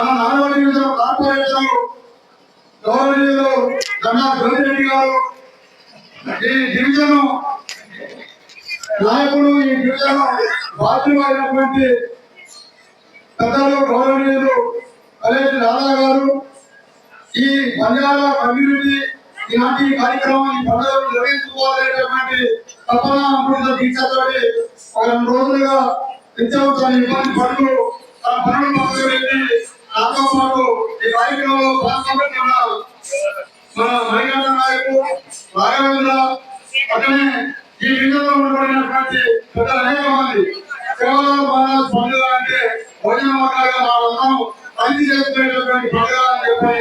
మన నాగవల్లి కార్పొరేషన్ గౌరవనీయులు గన్నా జ్యోతిరెడ్డి గారు ఈ డివిజన్ నాయకుడు ఈ డివిజన్ బాధ్యులు అయినటువంటి పెద్దలు గౌరవనీయులు కలేటి రాధా గారు ఈ బంజారా కమ్యూనిటీ ఇలాంటి కార్యక్రమం ఈ పండుగలు నిర్వహించుకోవాలనేటువంటి తపన అమృత దీక్షతోటి ఒక రెండు రోజులుగా నిత్యావసర ఇబ్బంది పడుతూ తన పనులు కార్యక్రమంలో పాల్గొంటున్న మన మహిళా నాయకులు రాఘవేంద్ర అతనే ఈ విధంగా ఉండబడినటువంటి పెద్దలు అనేక మంది కేవలం మన పండుగ అంటే భోజన మొక్కలుగా మనం పని చేసుకునేటటువంటి పండుగ అని చెప్పి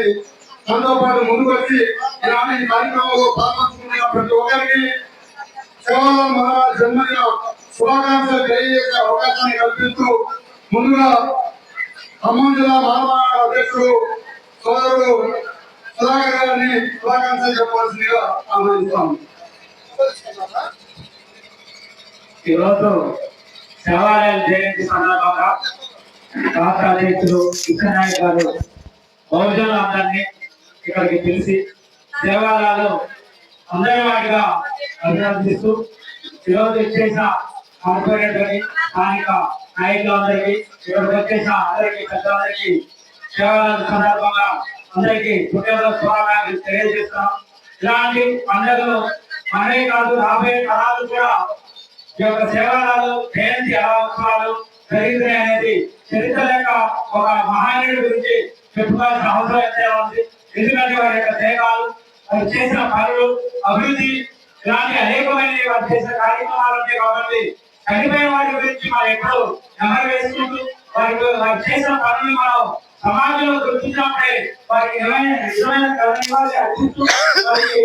మనతో పాటు ముందుకు వచ్చి ఇలాంటి ఈ కార్యక్రమంలో పాల్గొంటున్న ప్రతి ఒక్కరికి కేవలం మన జన్మదిన శుభాకాంక్షలు తెలియజేసే అవకాశాన్ని కల్పిస్తూ ముందుగా ఖమ్మం జిల్లా మానవ అధ్యక్షుడు సోదరుడు సుధాకర్ గారిని శుభాకాంక్షలు చెప్పవలసిందిగా ఆహ్వానిస్తాము ఈరోజు దేవాలయం జయంతి సందర్భంగా రాష్ట్ర అధ్యక్షులు కృష్ణనాయక్ గారు బహుజనులందరినీ ఇక్కడికి పిలిచి దేవాలయాలు అందరి వాటిగా అభినందిస్తూ ఈరోజు ఇచ్చేసిన కార్పొరేటర్ అని స్థానిక నాయకులందరికీ ఇక్కడికి వచ్చేసిన అందరికీ పెద్దలందరికీ సందర్భంగా అందరికీ పుట్టినరోజు శుభాకాంక్షలు తెలియజేస్తున్నాం. ఇలాంటి పండుగలు మనమే కాదు రాబోయే తరాలు కూడా ఈ యొక్క సేవలలో జయంతి అవసరాలు ఉత్సవాలు అనేది చరిత్ర లేక ఒక మహానీయుడి గురించి చెప్పుకోవాల్సిన అవసరం అయితే ఉంది. ఎందుకంటే వారి యొక్క సేవలు వారు చేసిన పనులు అభివృద్ధి ఇలాంటి అనేకమైన వారు చేసిన కార్యక్రమాలు ఉంటాయి కాబట్టి చనిపోయిన వారి గురించి మనం ఎప్పుడు నెమరు వేసుకుంటూ వారి వారు చేసిన పనులు మనం సమాజంలో గుర్తించినప్పుడే వారికి నిజమైన నిజమైన అర్పిస్తూ వారికి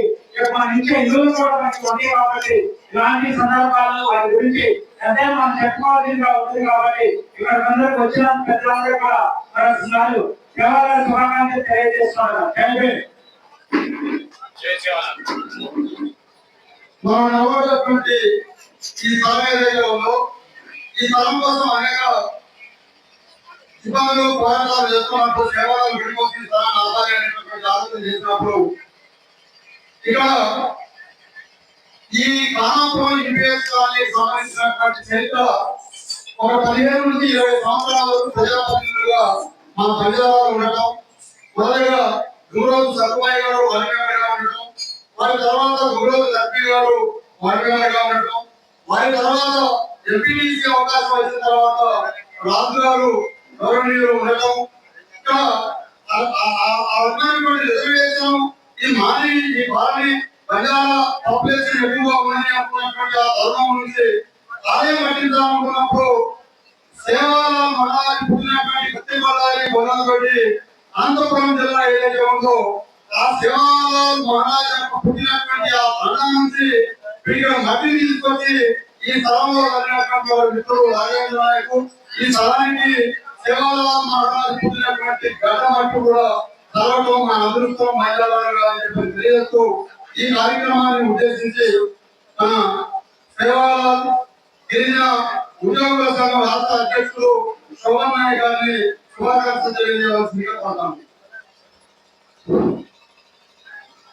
మన ఇంట్లో ఇల్లు కూడా మనకి ఉంది కాబట్టి ఇలాంటి సందర్భాల్లో వారి గురించి అదే మనం చెప్పుకోవాల్సిందిగా ఉంటుంది కాబట్టి ఇక్కడ అందరికి వచ్చిన పెద్దలందరూ కూడా మరొకసారి కేవలం శుభాకాంక్షలు తెలియజేస్తున్నారు. మనం నవ్వేటటువంటి ఈ ఉందో ఈ స్థలం కోసం అనేక ఇబ్బందులు పోరాటాలు చేస్తున్నప్పుడు సేవలను విడిపోసి స్థలాన్ని ఆధారమైనటువంటి ఆలోచన చేసినప్పుడు ఇక్కడ ఈ కానాపురం యూపీఎస్ వాళ్ళకి సంబంధించినటువంటి చరిత్ర ఒక పదిహేను నుంచి ఇరవై సంవత్సరాల వరకు ప్రజాప్రతినిధులుగా మన ప్రజలలో ఉండటం మొదలుగా గురువు సత్యమయ్య గారు వరమేమగా ఉండటం వారి తర్వాత గురువు లక్ష్మి గారు వరమేమగా ఉండటం వారి తర్వాత ఎంపీటీసీ అవకాశం వచ్చిన తర్వాత రాజు గారు గౌరవనీయులు ఉండటం ఇంకా ఆ- ఆ- రిజర్వేషన్ ఈ మాని ఈ బాని బంజారా పాపులేషన్ ఎక్కువగా ఉందని అనుకున్నటువంటి ఆ తరుణం నుంచి ఆలయం కట్టించాలనుకున్నప్పుడు సేవాల మనాలి పుట్టినటువంటి గుత్తి మనాలి బొనాలి అనంతపురం జిల్లా ఏదైతే ఉందో ఆ శివాల మహారాజు యొక్క పుట్టినటువంటి ఆ తండం నుంచి ఇక్కడ మట్టిని తీసుకొచ్చి ఈ స్థలంలో కలిగినటువంటి వారి మిత్రుడు రాఘవేంద్ర నాయకు ఈ స్థలానికి సేవాల మహారాజు పుట్టినటువంటి గడ్డ కూడా తరవటం మన అందరితో మహిళలుగా అని చెప్పి తెలియజేస్తూ ఈ కార్యక్రమాన్ని ఉద్దేశించి మన సేవాలాల్ గిరిజన ఉద్యోగుల సంఘం రాష్ట్ర అధ్యక్షులు శోభన్ నాయక్ గారిని శుభాకాంక్షలు తెలియజేయవలసిందిగా కోరుతాం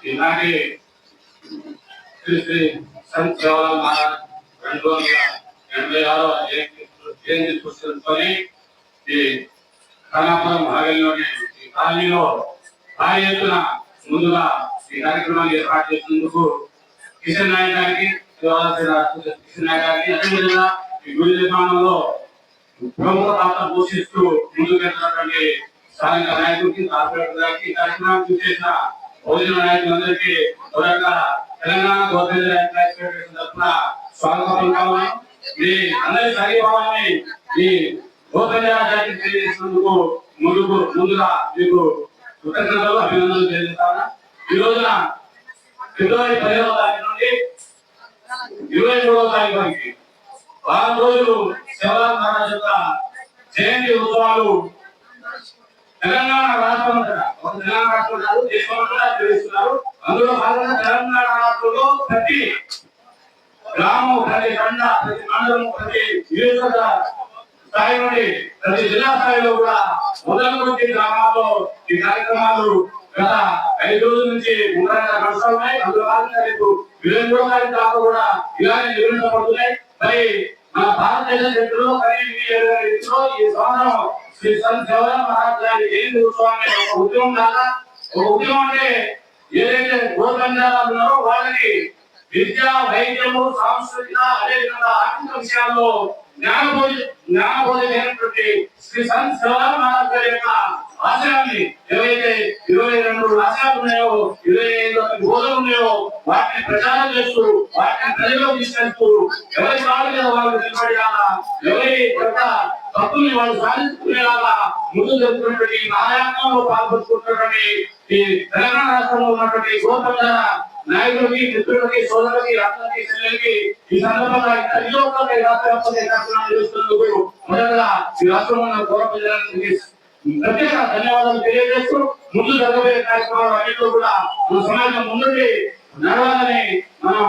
ఈనాటి శ్రీ శ్రీ సంత్ సేవలాల్ మహారాజ్ రెండు వందల ఎనభై ఆరో జయంతి జయంతి పురస్కరించుకొని ఈ ఖానాపురం భాగంలోని ఈ కాలనీలో భారీ ఎత్తున ముందుగా ఈ కార్యక్రమాన్ని ఏర్పాటు చేసినందుకు కిషన్ నాయక్ గారికి కిషన్ నాయక్ గారికి అదేవిధంగా ఈ గుడి నిర్మాణంలో ప్రముఖ పాత్ర పోషిస్తూ ముందుకెళ్తున్నటువంటి స్థానిక నాయకుడికి కార్పొరేటర్ గారికి కార్యక్రమానికి చేసిన భోజన నాయకులందరికీ మొదట తెలంగాణ గవర్నమెంట్ ఎంప్లాయీస్ ఫెడరేషన్ తరఫున స్వాగతం కావాలి మీ అందరి సహీభావాన్ని ఈ గోపంజా తెలియజేసినందుకు ముందుకు ముందుగా మీకు కృతజ్ఞతలు అభినందనలు తెలియజేస్తాను. ఈ రోజున ఫిబ్రవరి పదిహేనవ తారీఖు నుండి ఇరవై మూడవ తారీఖు వరకు వారం రోజులు శివరాజ్ మహారాజ్ యొక్క జయంతి ఉత్సవాలు తెలంగాణ రాష్ట్రం అంతటా, తెలంగాణ రాష్ట్రం కాదు దేశం అంతటా అందులో భాగంగా తెలంగాణ రాష్ట్రంలో ప్రతి గ్రామం ప్రతి తండ ప్రతి మండలం ప్రతి నియోజకవర్గ స్థాయి నుండి ప్రతి జిల్లా స్థాయిలో కూడా మొదలుపెట్టి గ్రామాల్లో ఈ కార్యక్రమాలు గత ఐదు రోజుల నుంచి ఉండగా అందులో భాగంగా రేపు ఇరవై మూడో తారీఖు దాకా కూడా ఇలానే నిర్వహించబడుతున్నాయి మరి మన భారతదేశ చరిత్రలో ఈ సంవత్సరం శ్రీ సంత్ మహారాజ్ గారి జయంతి ఉత్సవాన్ని ఒక ఉద్యమం లాగా ఒక ఉద్యమం అంటే ఏదైతే ఉన్నారో వాళ్ళని విద్య వైద్యము సాంస్కృతిక అదేవిధంగా ఆర్థిక విషయాల్లో జ్ఞానబోధి జ్ఞానబోధి శ్రీ సంత్ శివరామ గారి యొక్క ఆశయాన్ని ఏవైతే ఇరవై రెండు ఆశయాలు ఉన్నాయో ఇరవై ఐదు బోధలు ఉన్నాయో వాటిని ప్రచారం చేస్తూ వాటిని ప్రజల్లో తీసుకెళ్తూ ఎవరి కాళ్ళ మీద వాళ్ళు నిలబడేలా ఎవరి యొక్క తప్పుని వాళ్ళు సాధించుకునేలాగా ముందు జరుగుతున్నటువంటి నారాయణంలో పాల్పంచుకుంటున్నటువంటి ఈ తెలంగాణ రాష్ట్రంలో ఉన్నటువంటి గోపంగా నాయకులకి మిత్రులకి సోదరులకి రత్నకి చెల్లెలకి ఈ సందర్భంగా ప్రతి ఒక్కరికి రాష్ట్ర ఈ కార్యక్రమాలు చేస్తున్నందుకు మొదటగా ఈ రాష్ట్రంలో గౌరవ ప్రత్యేక ధన్యవాదాలు తెలియజేస్తూ ముందు జరగబోయే కార్యక్రమాలు అన్నింటిలో కూడా మన సమాజం ముందుండి నడవాలని మనం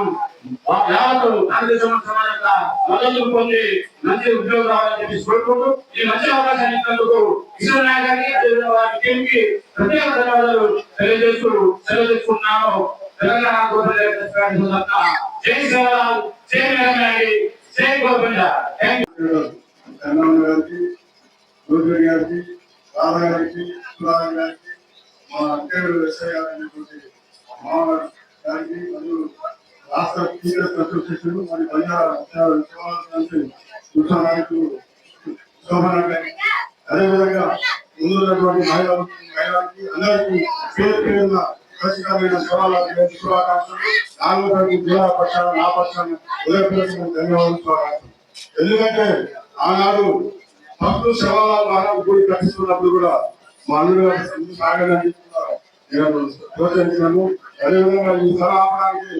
యావత్తు భారతదేశం సమాజంగా మద్దతు పొంది మంచి ఉద్యోగం రావాలని చెప్పి కోరుకుంటూ ఈ మంచి అవకాశాన్ని ఇచ్చినందుకు కిషోర్ నాయక్ గారికి అదేవిధంగా వారి టీం కి ప్రత్యేక ధన్యవాదాలు తెలియజేస్తూ సెలవు తీసుకుంటున్నాను. తెలంగాణ గోపంజ జై శివరాం జై మేఘనాడి జై గోపంజ గారికి రోజు గారికి రాధా గారికి సుధాకర్ గారికి మా ఎస్ఐ గారు అనేటువంటి గారికి మరియు రాష్ట్ర అసోసియేషన్ మరియు నాయకులు గారికి. అదేవిధంగా ముందున్నటువంటి మహిళలకి అందరికీ పేరు పేరున ఖచ్చితమైన సవాళ్ళ శుభాకాంక్షలు నాలుగో తారీఖు జిల్లా పక్షాన నా పక్షాన ఉదయపూర్వక ధన్యవాదాలు శుభాకాంక్షలు ఎందుకంటే ఆనాడు భక్తులు శవాల ద్వారా గుడి కట్టిస్తున్నప్పుడు కూడా మా అల్లుడు గారు ముందు సాగడానికి కూడా అదేవిధంగా ఈ స్థల ఆపడానికి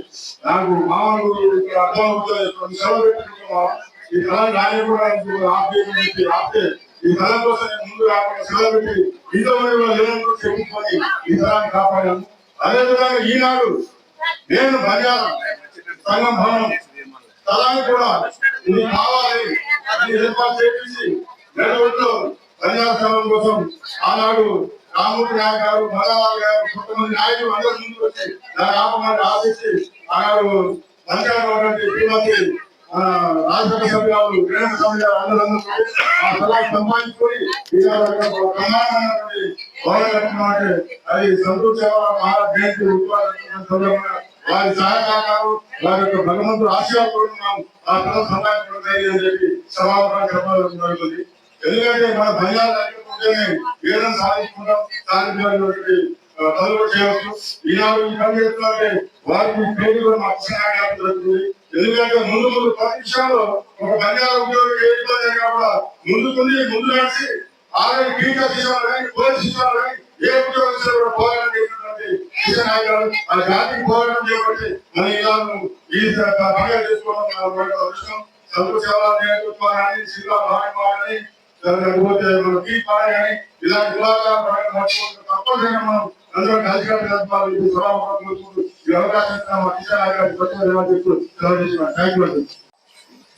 నాకు మామూలు అర్థం అవుతుంది సెలవు పెట్టుకుంటున్నాం ఈ కళ రాని కూడా చెప్పి ఆపితే ఈ కళ కోసం ముందు రాకుండా సెలవు పెట్టి ఇంతమంది లేదని చెప్పుకొని ఈ స్థలాన్ని కాపాడాను అదేవిధంగా ఈనాడు నేను బంజారా సంఘం భవనం స్థలాన్ని కూడా ఇది కావాలి. అది ఏర్పాటు చేపించి నెలవుల్లో ప్రజా స్థలం కోసం ఆనాడు రామూర్తి నాయక్ గారు మల్లారావు గారు కొంతమంది నాయకులు అందరూ ముందుకు వచ్చి దాన్ని ఆపమని ఆశించి ఆనాడు పంచాయతీ శ్రీమతి ఆ, సభ్యులు రేణుక సభ్యులు అందరూ ఆ స్థలాన్ని సంపాదించుకొని ఈనాడు అది సంతోష జయంతి సందర్భంగా వారి సహాయకాలు వారి యొక్క భగవంతుడు ఆశీర్వాదం ఆ సంపాదించడం చెప్పి సమాధానం చెప్పడం జరుగుతుంది. ఎందుకంటే మన ధన్యాలు వేదం సాధించుకుంటాం. సాధించినటువంటి పనులు చేయవచ్చు. ఈనాడు ఈ పని చేస్తున్నారంటే వారికి పేరు కూడా మాకు సహాయం జరుగుతుంది. ఎందుకంటే ముందు ముందు ప్రతి విషయంలో ఒక ధన్యాల ఉద్యోగం ఏర్పడే కూడా ముందుకుండి ముందు నడిచి ఆల్రెడీ టీచర్ శిశువులు కానీ పోలీస్ శిశువులు కానీ ఏ ఉద్యోగం కూడా పోరాటం చేసినటువంటి కిషన్ ఆ జాతికి పోరాటం చేయబట్టి మన ఇలా ఈ పండుగ చేసుకోవడం అదృష్టం. లేకపోతే మన కానీ ఇలాంటి తప్పనిసరిగా మనం అందరం కలిసికట్టు జరపాలి ఇది ఈ అవకాశం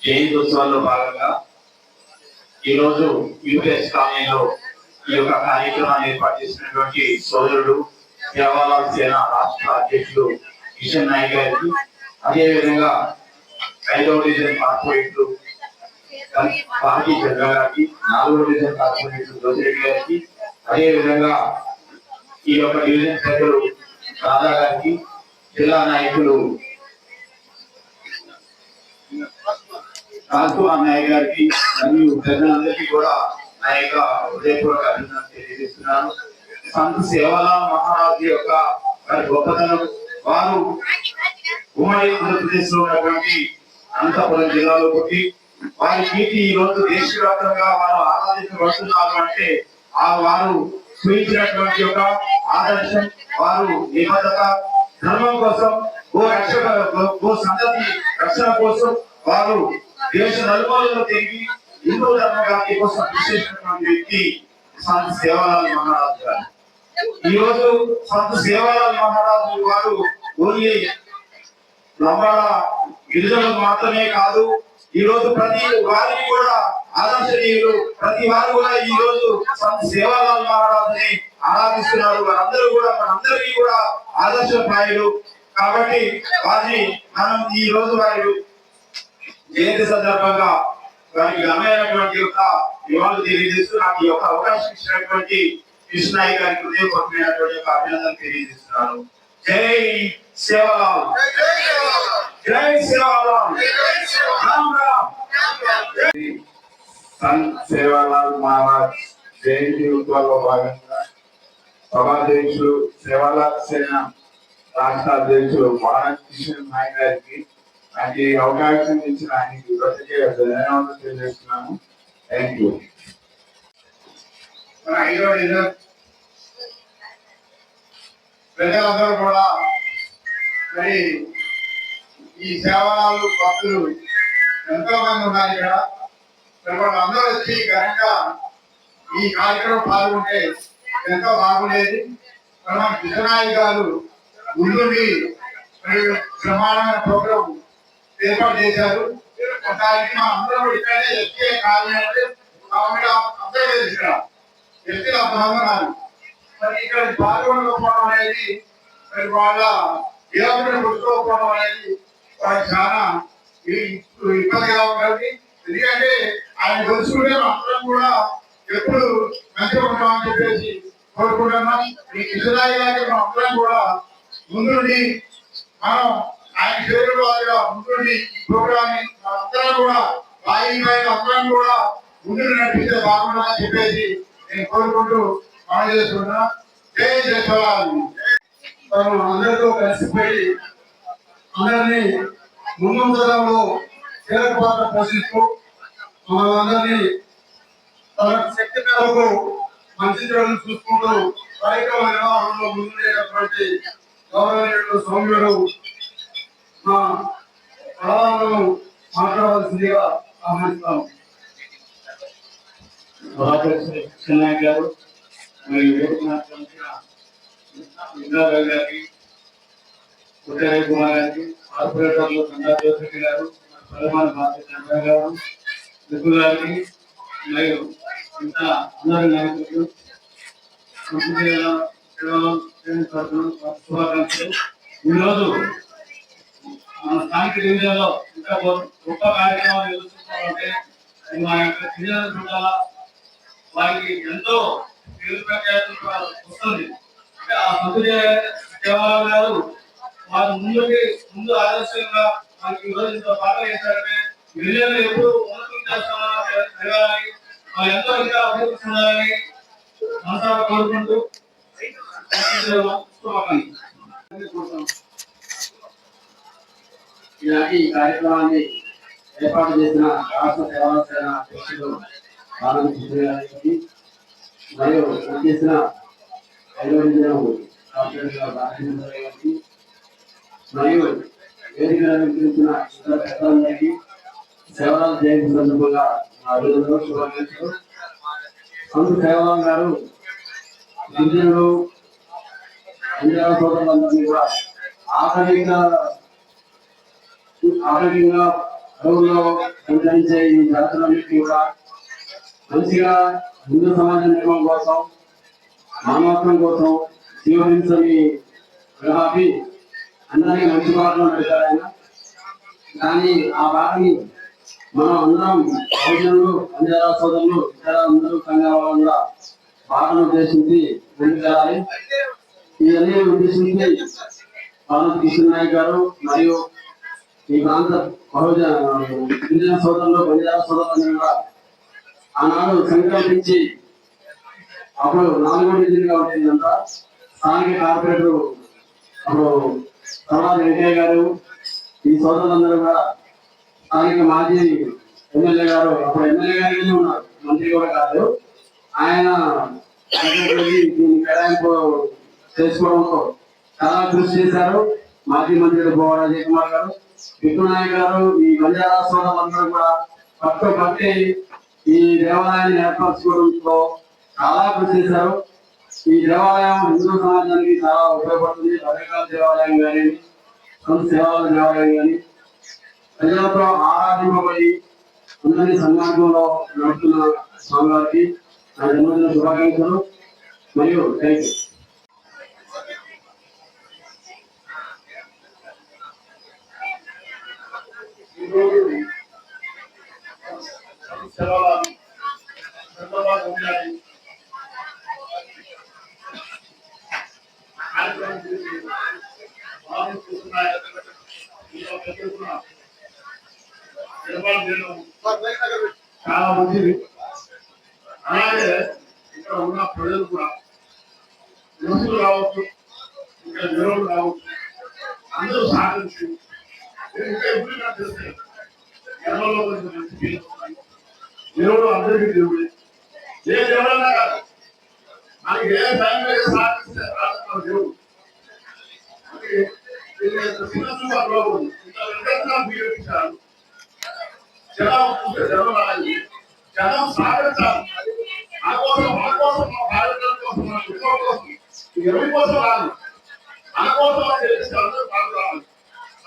జయంతి ఉత్సవాల్లో భాగంగా ఈరోజు యూపీఎస్ కాలనీలో ఈ యొక్క కార్యక్రమాన్ని ఏర్పాటు చేసినటువంటి సోదరుడు జవహర్లాల్ సేన రాష్ట్ర అధ్యక్షుడు కిషన్ నాయక్ గారికి అదేవిధంగా ఐదవ డివిజన్ కార్పొరేట్లు పార్టీ చంద్ర గారికి నాలుగవ డివిజన్ కార్పొరేటర్ జోతిరెడ్డి గారికి అదేవిధంగా ఈ యొక్క డివిజన్ సభ్యులు రాధా గారికి జిల్లా నాయకులు రాజ్కుమార్ నాయక్ గారికి మరియు ప్రజలందరికీ కూడా నా యొక్క హృదయపూర్వక అభినందనలు తెలియజేస్తున్నాను. సంత సేవల మహారాజు యొక్క వారి గొప్పతనం వారు ఉమ్మడి ఆంధ్రప్రదేశ్లో ఉన్నటువంటి అనంతపురం జిల్లాలో పుట్టి వారి కీర్తి ఈ రోజు దేశవ్యాప్తంగా వారు ఆరాధించబడుతున్నారు అంటే ఆ వారు చూపించినటువంటి యొక్క ఆదర్శం వారు నిబద్ధత ధర్మం కోసం ఓ రక్షణ ఓ సంతతి రక్షణ కోసం వారు దేశ నలుమూలలో తిరిగి హిందూ ధర్మ గాంధీ కోసం కృషి వ్యక్తి సంత సేవలాల్ మహారాజు గారు. ఈ రోజు సంత సేవలాల్ మహారాజు వారు ఓన్లీ లంబాడ గిరిజనులకు మాత్రమే కాదు ఈ రోజు ప్రతి వారికి కూడా ఆదర్శనీయులు ప్రతి వారు కూడా ఈ రోజు సేవాలాల్ మహారాజుని ఆరాధిస్తున్నారు. వారందరూ కూడా మనందరికీ కూడా ఆదర్శప్రాయులు. కాబట్టి వారిని మనం ఈ రోజు వారి జయంతి సందర్భంగా వారికి ఘనమైనటువంటి యొక్క వివరాలు తెలియజేస్తూ నాకు ఈ యొక్క అవకాశం ఇచ్చినటువంటి కృష్ణాయి గారికి హృదయపూర్వకమైనటువంటి యొక్క అభినందన తెలియజేస్తున్నాను. జై సేవలాల్! జై రామ్ రామ్. సంత్ సేవాలాల్ మహారాజ్ జయంతి ఉత్సవాల్లో భాగంగా సభాధ్యక్షులు సేవాలాల్ సేన రాష్ట్ర అధ్యక్షులు భారత్ కిషన్ నాయక్ గారికి నాకు ఈ అవకాశం ఇచ్చిన ఆయనకి ఇప్పటికే ధన్యవాదాలు తెలియజేస్తున్నాను. థ్యాంక్ యూ ప్రజలందరూ కూడా మరి ఈ సేవలు భక్తులు ఎంతో మంది ఉన్నారు ఇక్కడ. అందరూ వచ్చి ఘనంగా ఈ కార్యక్రమం పాల్గొంటే ఎంతో బాగుండేది. మన కృష్ణనాయక్ గారు ముందుండి ప్రమాణమైన ప్రోగ్రాం ఏర్పాటు చేశారు. దానికి మా అందరూ ఇక్కడే ఎస్కే కాలనీ అంటే మామూలుగా అందరూ తెలుసు మరి ఇక్కడ పాల్గొనకపోవడం అనేది మరి వాళ్ళ ఏమైనా పుట్టుకోకపోవడం అనేది వాళ్ళకి చాలా ఇబ్బందిగా ఉంటుంది. ఎందుకంటే ఆయన తెలుసుకుంటే అందరం కూడా ఎప్పుడు మంచిగా ఉంటామని చెప్పేసి కోరుకుంటున్నాం. ఈ ఇజ్రాయిల్ మనం అందరం కూడా ముందుండి మనం ఆయన పేరు వారిగా ముందుండి ఈ ప్రోగ్రామ్ అందరం కూడా బాయి పైన అందరం కూడా ముందు నడిపిస్తే బాగుంటుందని చెప్పేసి నేను కోరుకుంటూ మనం చేస్తున్నా జయ జయ అందరితో కలిసిపోయి అందరినీ ముందులో కీలక పాత్ర పోషిస్తూ మనందరినీ తన శక్తి మేరకు మంచి చెడులు చూసుకుంటూ కార్యక్రమ నిర్వహణలో ముందుండేటటువంటి గౌరవనీయుడు సౌమ్యుడు మా ప్రధానం మాట్లాడవలసిందిగా ఆహ్వానిస్తాము. సభాధ్యక్షులు కిషన్ గారు మరియు గారికి ఉదయ్ కుమార్ గారికి కార్పొరేటర్లు గంగా జ్యోతి గారు పలమాన భారతి చంద్ర గారు విపు గారికి మరియు ఇంకా అందరి నాయకులు శుభాకాంక్షలు. ఈరోజు మన స్థానిక డివిజన్లో ఇంకా గొప్ప కార్యక్రమాలు నిర్వహిస్తున్నామంటే మా యొక్క గిరిజన జిల్లాల వారికి ఎంతో పేరు ప్రఖ్యాతులు వస్తుంది. అంటే ఆ సంతుజ దేవాలయం గారు వారు ముందుకి ముందు ఆదర్శంగా మనకి ఈరోజు ఇంత పాటలు వేశారంటే గిరిజనులు ఎప్పుడు ఉన్నతం చేస్తామని జరగాలని వాళ్ళు ఎంతో ఇంకా అభివృద్ధి చెందాలని మనసారా కోరుకుంటూ ఈ కార్యక్రమాన్ని ఏర్పాటు చేసిన రాష్ట్ర సేవా సేన అధ్యక్షులు ఆనంద్ గారికి మరియు పనిచేసిన ఐరోజనం కార్పొరేటర్ గారికి మరియు వేదిక ఇతర పెద్దలందరికీ సేవలు జయంతి సందర్భంగా నా అభినందనలు శుభాకాంక్షలు. అందు సేవలం గారు గిరిజనులు అంజనా సోదరులందరినీ కూడా ఆఖరిగా ఆరోగ్యంగా అడవుల్లో సంచరించే ఈ జాతులన్నింటినీ కూడా మంచిగా హిందూ సమాజ నిర్మాణం కోసం మానవత్వం కోసం జీవహింసని గ్రహాపి అందరినీ మంచి మార్గంలో పెడతారు ఆయన. కానీ ఆ బాటని మనం అందరం బహుజనులు అంజారా సోదరులు ఇతర అందరూ సంఘాల వాళ్ళు కూడా బాటను ఉద్దేశించి ముందుకెళ్ళాలి ఇవన్నీ ఉద్దేశించి భారత కిషన్ నాయక్ గారు మరియు ఈ ప్రాంత బహుజ గిరిజన సోదరులు బంజారా సోదరులు కూడా ఆనాడు సంకల్పించి అప్పుడు నాలుగో డివిజన్గా ఉండేదంతా స్థానిక కార్పొరేటర్ అప్పుడు సర్వాది వెంకయ్య గారు ఈ సోదరులందరూ కూడా స్థానిక మాజీ ఎమ్మెల్యే గారు అప్పుడు ఎమ్మెల్యే గారిగానే ఉన్నారు. మంత్రి కూడా కాదు. ఆయన దీన్ని కేటాయింపు చేసుకోవడంతో చాలా కృషి చేశారు. మాజీ మంత్రి బోవడ జయకుమార్ గారు విష్ణునాయక్ గారు ఈ బంజారా సోదరులందరూ కూడా పట్టు పట్టి ఈ దేవాలయాన్ని ఏర్పరచుకోవడంతో చాలా కృషి చేశారు. ఈ దేవాలయం హిందూ సమాజానికి చాలా ఉపయోగపడుతుంది. రకరకాల దేవాలయం కానీ సంత సేవాల దేవాలయం కానీ ప్రజలతో ఆరాధింపబడి అందరి సన్మార్గంలో నడుస్తున్న స్వామివారికి నా జన్మదిన శుభాకాంక్షలు. మరియు థ్యాంక్ యూ కేరళలో కొంచెం మంచి దేవుడు అందరికీ దేవుడే ఏ దేవుడన్నా కాదు మనకి ఏ ఫ్యామిలీ సాధిస్తే రాస్తున్న దేవుడు మనకి జనం జనం జనం సాగించాలి మన కోసం మన కోసం మన కోసం మన కుటుంబం కోసం ఎవరి కోసం రాదు మన కోసం అందరూ రావాలి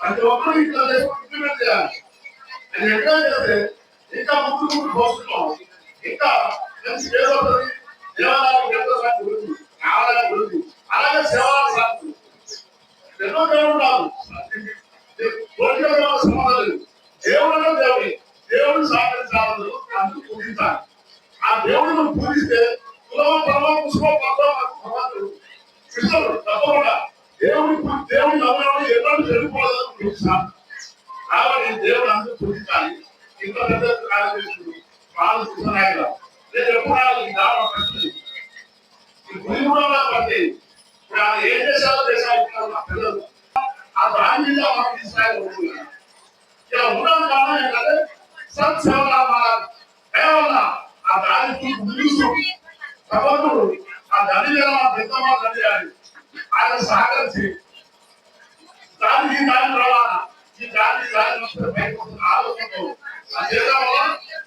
ప్రతి ఒక్కరు చేసుకుని ఇంప్లిమెంట్ చేయాలి అది ఎట్లా చేస్తే ఇంకా ముందు ముందు పోస్తున్నాం ఇంకా మంచి పేరు వస్తుంది దేవాలయం గురించి ఆలయం గురించి. సత్సేవల కేవలం ఆ దానికి ముందు భగవంతుడు ఆ దాని మీద మన పెద్దమ్మ చేయాలి ఆయన సహకరించి దానికి దాని రవాణా ఈ దానికి దాని నుంచి బయటకు వస్తున్న ఆలోచనతో ఆ చేయడం వల్ల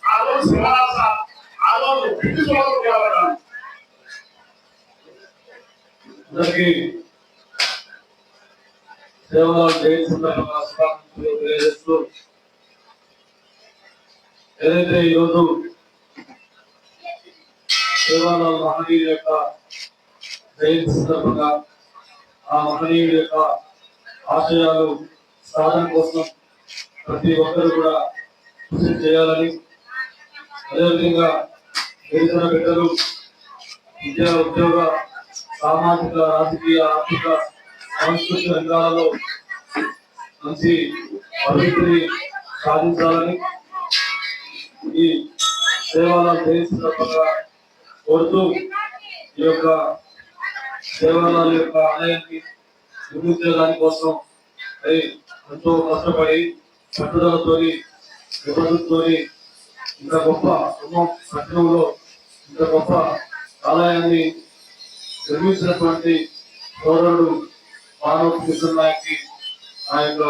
ఆ రోజు శివరాస ఆ రోజు బ్రిటిష్ వాళ్ళు కావాలి అందరికీ సేవలు చేస్తున్న శుభాకాంక్షలు తెలియజేస్తూ ఏదైతే ఈరోజు దేవాలయాల మహనీయుల యొక్క జయంతి సందర్భంగా ఆ మహనీయుడి యొక్క ఆశయాలు సాధన కోసం ప్రతి ఒక్కరు కూడా కృషి చేయాలని అదేవిధంగా గిరిజన బిడ్డలు విద్యా ఉద్యోగ సామాజిక రాజకీయ ఆర్థిక సాంస్కృతిక రంగాలలో మంచి అభివృద్ధిని సాధించాలని ఈ సేవల దేశ కోరుతూ ఈ యొక్క సేవల యొక్క ఆలయాన్ని నిర్మించడానికి కోసం అది ఎంతో కష్టపడి పట్టుదలతో నిబంధనతోని ఇంత గొప్ప కుటుంబం పట్టణంలో ఇంత గొప్ప ఆలయాన్ని నిర్మించినటువంటి సోదరుడు మానవ కృష్ణ నాయక్కి ఆ యొక్క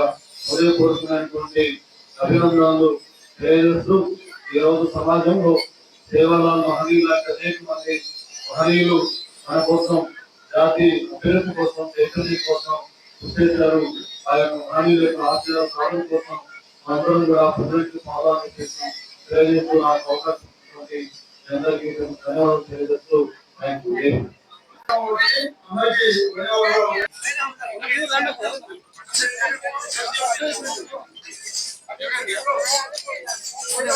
హృదయపూర్వకమైనటువంటి అభినందనలు తెలియజేస్తూ ఈరోజు సమాజంలో సేవలాల్ మహనీయులు యొక్క అనేక మంది మహనీయులు మన కోసం జాతి అభివృద్ధి కోసం చైతన్యం కోసం చేశారు ఆ యొక్క మహనీయుల యొక్క ఆశయాల సాధన కోసం మనందరం కూడా ప్రజలకు పాదాలు చేస్తాం తెలియజేస్తూ నాకు అవకాశం అందరికీ ధన్యవాదాలు తెలియజేస్తూ థ్యాంక్ యూ అందరికీ ధన్యవాదాలు.